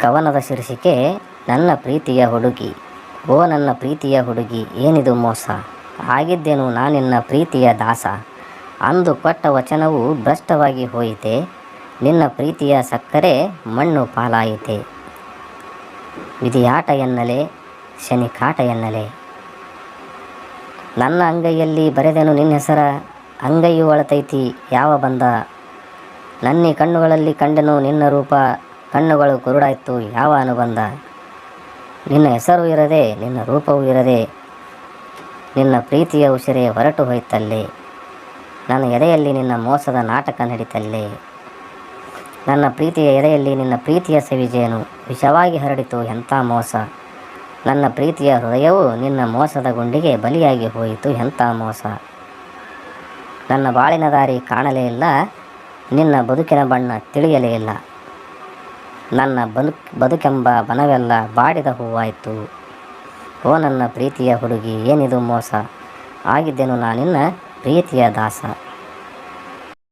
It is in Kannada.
ಕವನದ ಶೀರ್ಷಿಕೆ, ನನ್ನ ಪ್ರೀತಿಯ ಹುಡುಗಿ. ಓ ನನ್ನ ಪ್ರೀತಿಯ ಹುಡುಗಿ, ಏನಿದು ಮೋಸ? ಆಗಿದ್ದೇನು ನಾನಿನ್ನ ಪ್ರೀತಿಯ ದಾಸ? ಅಂದು ಕೊಟ್ಟ ವಚನವು ಭ್ರಷ್ಟವಾಗಿ ಹೋಯಿತೆ, ನಿನ್ನ ಪ್ರೀತಿಯ ಸಕ್ಕರೆ ಮಣ್ಣು ಪಾಲಾಯಿತೆ. ವಿಧಿಯಾಟ ಎನ್ನಲೆ ಶನಿ ಕಾಟ ಎನ್ನಲೆ. ನನ್ನ ಅಂಗೈಯಲ್ಲಿ ಬರೆದೆನು ನಿನ್ನ ಹೆಸರ, ಅಂಗೈಯು ಅಳತೈತಿ, ಯಾವ ಬಂದ? ನನ್ನಿ ಕಣ್ಣುಗಳಲ್ಲಿ ಕಂಡೆನು ನಿನ್ನ ರೂಪ ಕಣ್ಣುಗಳು ಕುರುಡಾಯಿತು, ಯಾವ ಅನುಬಂಧ? ನಿನ್ನ ಹೆಸರು ಇರದೆ, ನಿನ್ನ ರೂಪವೂ ಇರದೆ, ನಿನ್ನ ಪ್ರೀತಿಯ ಉಸಿರೇ ಹೊರಟು ಹೋಯ್ತಲ್ಲಿ? ನನ್ನ ಎದೆಯಲ್ಲಿ ನಿನ್ನ ಮೋಸದ ನಾಟಕ ನಡೀತಲ್ಲಿ? ನನ್ನ ಪ್ರೀತಿಯ ಎದೆಯಲ್ಲಿ ನಿನ್ನ ಪ್ರೀತಿಯ ಸವಿಜೇನು, ವಿಷವಾಗಿ ಹರಡಿತು ಎಂಥ ಮೋಸ? ನನ್ನ ಪ್ರೀತಿಯ ಹೃದಯವು ನಿನ್ನ ಮೋಸದ ಗುಂಡಿಗೆ ಬಲಿಯಾಗಿ ಹೋಯಿತು ಎಂಥ ಮೋಸ? ನನ್ನ ಬಾಳಿನ ದಾರಿ ಕಾಣಲೇ ಇಲ್ಲ, ನಿನ್ನ ಬದುಕಿನ ಬಣ್ಣ ತಿಳಿಯಲೇ ಇಲ್ಲ. ನನ್ನ ಬದುಕ್, ಬದುಕೆಂಬ ಬನವೆಲ್ಲ ಬಾಡಿದ ಹೂವಾಯಿತು. ಓ ನನ್ನ ಪ್ರೀತಿಯ ಹುಡುಗಿ, ಏನಿದು ಮೋಸ? ಆಗಿದ್ದೆನು ನಾನಿನ್ನ ಪ್ರೀತಿಯ ದಾಸ?